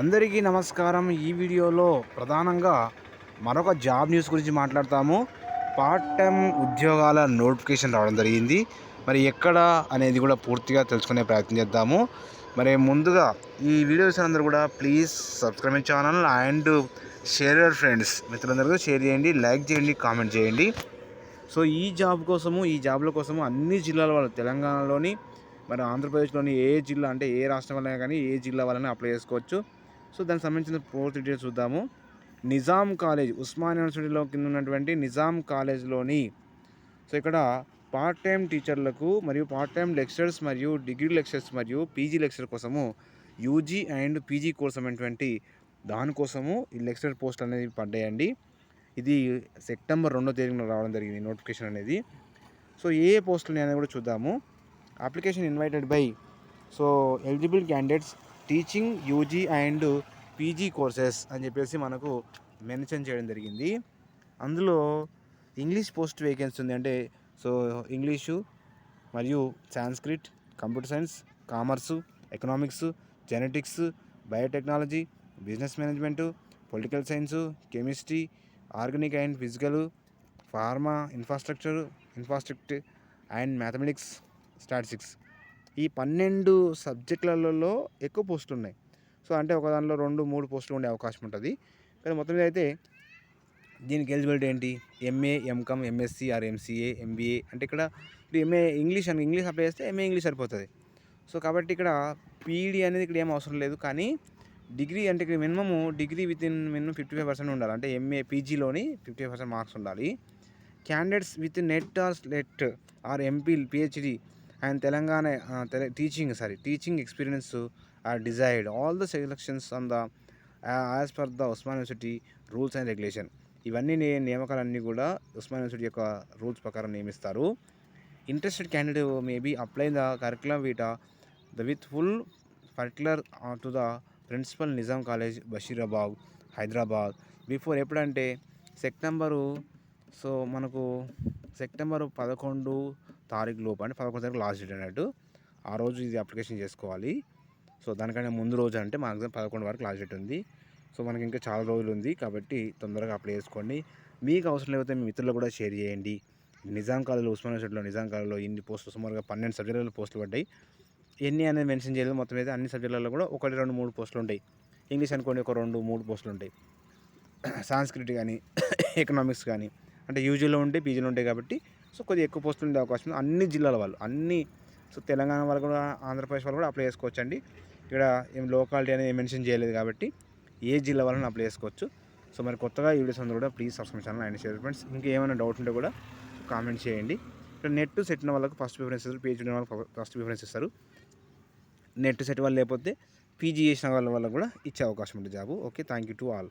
అందరికీ నమస్కారం. ఈ వీడియోలో ప్రధానంగా మరొక జాబ్ న్యూస్ గురించి మాట్లాడతాము. పార్ట్ టైం ఉద్యోగాల నోటిఫికేషన్ రావడం జరిగింది. మరి ఎక్కడ అనేది కూడా పూర్తిగా తెలుసుకునే ప్రయత్నం చేద్దాము. మరి ముందుగా ఈ వీడియోస్ అందరూ కూడా please subscribe channel and share your friends. మిత్రులందరికీ షేర్ చేయండి లైక్ చేయండి కామెంట్ చేయండి. సో ఈ జాబ్ కోసము ఈ జాబ్ల కోసము అన్ని జిల్లాల వాళ్ళు తెలంగాణలోని మరి ఆంధ్రప్రదేశ్లోని ఏ జిల్లా అంటే ఏ రాష్ట్రం వల్ల కానీ ఏ జిల్లా వాళ్ళని అప్లై చేసుకోవచ్చు. సో దానికి సంబంధించిన పూర్తి డీటెయిల్స్ చూద్దాము. నిజాం కాలేజ్ ఉస్మాన్ యూనివర్సిటీలో కింద ఉన్నటువంటి నిజాం కాలేజ్లోని సో ఇక్కడ పార్ట్ టైం టీచర్లకు మరియు పార్ట్ టైం లెక్చరర్స్ మరియు డిగ్రీ లెక్చరర్స్ మరియు పీజీ లెక్చరర్ కోసము యూజీ అండ్ పీజీ కోర్స్ అనేటువంటి దానికోసము ఈ లెక్చరర్ పోస్ట్ అనేది పడ్డాయండి. ఇది సెప్టెంబర్ రెండో తేదీన రావడం జరిగింది నోటిఫికేషన్ అనేది. సో ఏ ఏ పోస్టులు అనేది కూడా చూద్దాము. Application invited by so eligible candidates teaching UG and PG courses అని చెప్పేసి మనకు మెన్షన్ చేయడం జరిగింది. అందులో ఇంగ్లీష్ పోస్ట్ వేకెన్సీ ఉంది అంటే సో ఇంగ్లీషు మరియు Sanskrit computer science commerce economics genetics biotechnology business management political science chemistry organic and physical pharma infrastructure infrastructure and mathematics statistics ఈ పన్నెండు సబ్జెక్టులలో ఎక్కువ పోస్టులు ఉన్నాయి. సో అంటే ఒక దానిలో రెండు మూడు పోస్టులు ఉండే అవకాశం ఉంటుంది. కానీ మొత్తం మీద అయితే దీనికి ఎలిజిబిలిటీ ఏంటి? MA MCom MSc or MCA MBA అంటే ఇక్కడ ఎంఏ ఇంగ్లీష్ అని ఇంగ్లీష్ అప్లై చేస్తే ఎంఏ ఇంగ్లీష్ సరిపోతుంది. సో కాబట్టి ఇక్కడ పీఈడీ అనేది ఇక్కడ ఏం అవసరం లేదు. కానీ డిగ్రీ అంటే ఇక్కడ minimum degree with in minimum fifty five percent ఉండాలి. అంటే ఎంఏ పీజీలోని ఫిఫ్టీ ఫైవ్ పర్సెంట్ మార్క్స్ ఉండాలి. Candidates with NET or NET or MP PhD and Telangana teaching sorry teaching experience are desired all the selections on the as per the Osman university rules and regulation ఇవన్నీ నే నియామకాలన్నీ కూడా Osman university యొక్క rules ప్రకారం నియమిస్తారు. Interested candidate maybe apply the curriculum vitae the with full particular to the principal Nizam college Basheerabad Hyderabad before ఎప్పుడంటే September so మనకు September పదకొండు తారీఖు లోపు అంటే పదకొండు తారీఖు లాస్ట్ డేట్ అన్నట్టు ఆ రోజు ఇది అప్లికేషన్ చేసుకోవాలి. సో దానికంటే ముందు రోజు అంటే మాక్సిమం పదకొండు వరకు లాస్ట్ డేట్ ఉంది. సో మనకి ఇంకా చాలా రోజులు ఉంది కాబట్టి తొందరగా అప్లై చేసుకోండి. మీకు అవసరం లేకపోతే మీ మిత్రులు కూడా షేర్ చేయండి. నిజాం కాలేజీలో ఉస్మానియా యూనివర్సిటీలో నిజాం కాలేజీలో ఇన్ని పోస్టులు సుమారుగా పన్నెండు సబ్జెక్టులలో పోస్టులు పడ్డాయి. ఎన్ని అనేది మెన్షన్ చేయలేదు. మొత్తం అయితే అన్ని సబ్జెక్టులలో కూడా ఒకటి రెండు మూడు పోస్టులు ఉంటాయి. ఇంగ్లీష్ అనుకోండి ఒక రెండు మూడు పోస్టులు ఉంటాయి. సాంస్క్రిట్ కానీ ఎకనామిక్స్ కానీ అంటే యూజీలో ఉంటే పీజీలో ఉంటాయి కాబట్టి సో కొద్దిగా ఎక్కువ పోస్టులు ఉండే అవకాశం ఉంది. అన్ని జిల్లాల వాళ్ళు అన్ని సో తెలంగాణ వాళ్ళు కూడా ఆంధ్రప్రదేశ్ వాళ్ళు కూడా అప్లై చేసుకోవచ్చు అండి ఇక్కడ ఏం లోకాలిటీ అనేది మెన్షన్ చేయలేదు కాబట్టి ఏ జిల్లా వాళ్ళని అప్లై చేసుకోవచ్చు. సో మరి కొత్తగా ఈ వీడియోస్ అందరూ కూడా please subscribe channel and share friends ఇంకా ఏమైనా డౌట్ ఉంటే కూడా కామెంట్ చేయండి. ఇక్కడ నెట్ సెట్ ఉన్న వాళ్ళకి ఫస్ట్ ప్రిఫరెన్స్ ఇస్తారు పేజ్ ఉన్న వాళ్ళకి ఫస్ట్ ప్రిఫరెన్స్ ఇస్తారు. నెట్ సెట్ వాళ్ళు లేకపోతే పీజీ చేసిన వాళ్ళ వల్ల కూడా ఇచ్చే అవకాశం ఉంటుంది job. Okay thank you to all